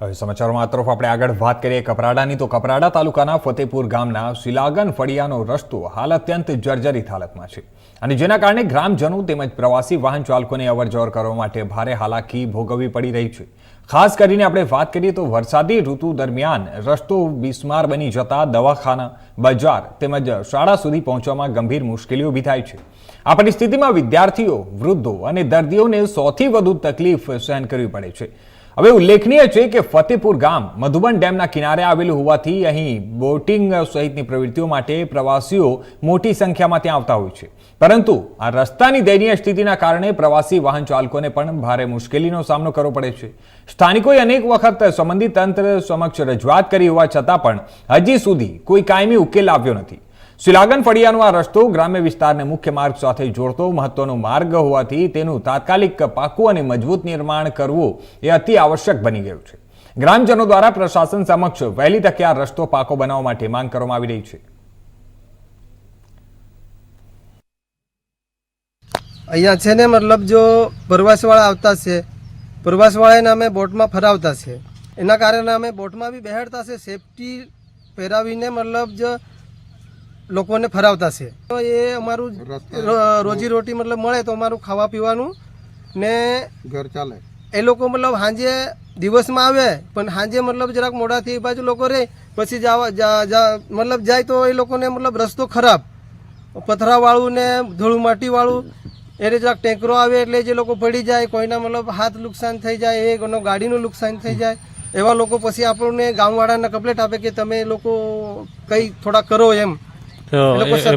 હવે સમાચારોમાં તરફ આપણે આગળ વાત કરીએ કપરાડાની. તો કપરાડા તાલુકાના ફતેપુર ગામના શિલાગન ફળિયાનો રસ્તો હાલ અત્યંત જર્જરિત હાલતમાં છે. અને જેના કારણે ગ્રામજનો તેમજ પ્રવાસી વાહન ચાલકોને અવરજવર કરવા માટે ભારે હાલાકી ભોગવવી પડી રહી છે. ખાસ કરીને આપણે વાત કરીએ તો વરસાદી ઋતુ દરમિયાન રસ્તો બિસ્માર બની જતા દવાખાના, બજાર તેમજ શાળા સુધી પહોંચવામાં ગંભીર મુશ્કેલીઓ ઊભી થાય છે. આ પરિસ્થિતિમાં વિદ્યાર્થીઓ, વૃદ્ધો અને દર્દીઓને સૌથી વધુ તકલીફ સહન કરવી પડે છે. હવે ઉલ્લેખનીય છે કે ફતેપુર ગામ મધુબન ડેમના કિનારે આવેલું હોવાથી અહીં બોટિંગ સહિતની પ્રવૃત્તિઓ માટે પ્રવાસીઓ મોટી સંખ્યામાં ત્યાં આવતા હોય છે. પરંતુ આ રસ્તાની દયનીય સ્થિતિના કારણે પ્રવાસી વાહન ચાલકોને પણ ભારે મુશ્કેલીનો સામનો કરવો પડે છે. સ્થાનિકોએ અનેક વખત સંબંધિત તંત્ર સમક્ષ રજૂઆત કરી હોવા છતાં પણ હજી સુધી કોઈ કાયમી ઉકેલ આવ્યો નથી. શિલાગન ફળિયાનો આ રસ્તો ગ્રામ્ય વિસ્તારને મુખ્ય માર્ગ સાથે જોડતો મહત્વનો માર્ગ હોવાથી તેનું તાત્કાલિક પાકું અને મજબૂત નિર્માણ કરવું એ અતિ આવશ્યક બની ગયું છે. ગ્રામજનો દ્વારા પ્રશાસન સમક્ષ વહેલી તકે આ રસ્તો પાકો બનાવવા માટે માંગ કરવામાં આવી રહી છે. અહીંયા છે ને મતલબ જો પ્રવાસવાળા આવતા છે, પ્રવાસવાળાને અમે બોટમાં ફરાવતા છે. એના કારણે અમે બોટમાં બી બેહાડતા છે સેફટી પહેરાવીને મતલબ જ લોકોને ફરાવતા છે. તો એ અમારું રો- રોજીરોટી મતલબ મળે તો અમારું ખાવા પીવાનું ને ઘર ચાલે. એ લોકો મતલબ સાંજે દિવસમાં આવે પણ સાંજે મતલબ જરાક મોડાથી એ બાજુ લોકો રહે પછી જવા મતલબ જાય તો એ લોકોને મતલબ રસ્તો ખરાબ. પથરાવાળું ને ધૂળ માટીવાળું એટલે જરાક ટેંકરો આવે એટલે જે લોકો પડી જાય કોઈના મતલબ હાથ નુકસાન થઈ જાય એ કોઈનો ગાડીનું નુકસાન થઈ જાય એવા લોકો પછી આપણને ગામવાળાને કમ્પ્લેટ આપે કે તમે લોકો કંઈ થોડા કરો એમ. તો એ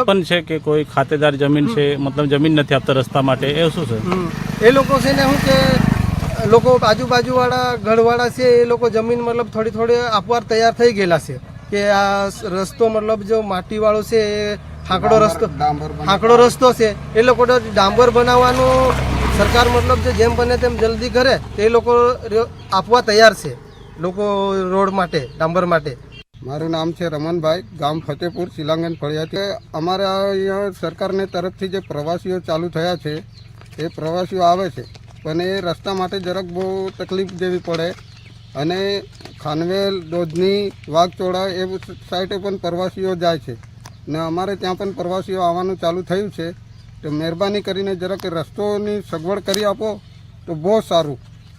પણ છે કે કોઈ ખાતેદાર જમીન છે મતલબ જમીન નથી આપતા રસ્તા માટે એ શું છે? એ લોકો છે ને શું કે લોકો આજુબાજુવાળા ઘરવાળા છે એ લોકો જમીન મતલબ થોડી થોડી આપવાર તૈયાર થઈ ગયેલા છે. કે આ રસ્તો મતલબ જો માટીવાળો છે એ હાંકડો રસ્તો ડાંબર હાંકડો રસ્તો છે એ લોકો ડાંબર બનાવવાનું સરકાર મતલબ જે જેમ બને તેમ જલ્દી કરે તે એ લોકો આપવા તૈયાર છે લોકો રોડ માટે ડાંબર માટે. મારું નામ છે રમણભાઈ, ગામ ફતેપુર, શિલાંગન ફળિયાથી. અમારા અહીંયા સરકારને તરફથી જે પ્રવાસીઓ ચાલુ થયા છે, એ પ્રવાસીઓ આવે છે, પણ એ રસ્તા માટે જરાક બહુ તકલીફ દેવી પડે. અને ખાનવેલ, દોધની, વાઘચોડા એ સાઈડે પણ પ્રવાસીઓ જાય છે. ને અમારે ત્યાં પણ પ્રવાસીઓ આવવાનું ચાલુ થયું છે. તો મહેરબાની કરીને જરાક રસ્તોની સગવડ કરી આપો, તો બહુ સારું.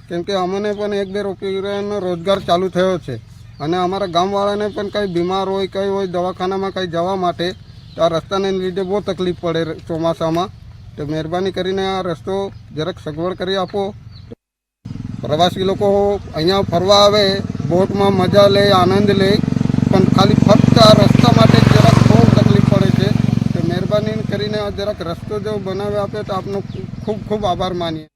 કેમ કે અમને પણ એક બે રૂપિયાનો રોજગાર ચાલુ થયો છે. અને અમારા ગામવાળાને પણ કંઈ બીમાર હોય, કંઈ હોય, દવાખાનામાં કંઈ જવા માટે, તો આ રસ્તાને લીધે બહુ તકલીફ પડે ચોમાસામાં. તો મહેરબાની કરીને આ રસ્તો જરાક સગવડ કરી આપો. પ્રવાસી લોકો અહીંયા ફરવા આવે, બોટમાં મજા લે, આનંદ લે, પણ ખાલી ફક્ત આ રસ્તા માટે જરાક બહુ તકલીફ પડે છે. તો મહેરબાની કરીને આ જરાક રસ્તો જો બનાવી આપે તો આપનો ખૂબ ખૂબ આભાર માનીએ.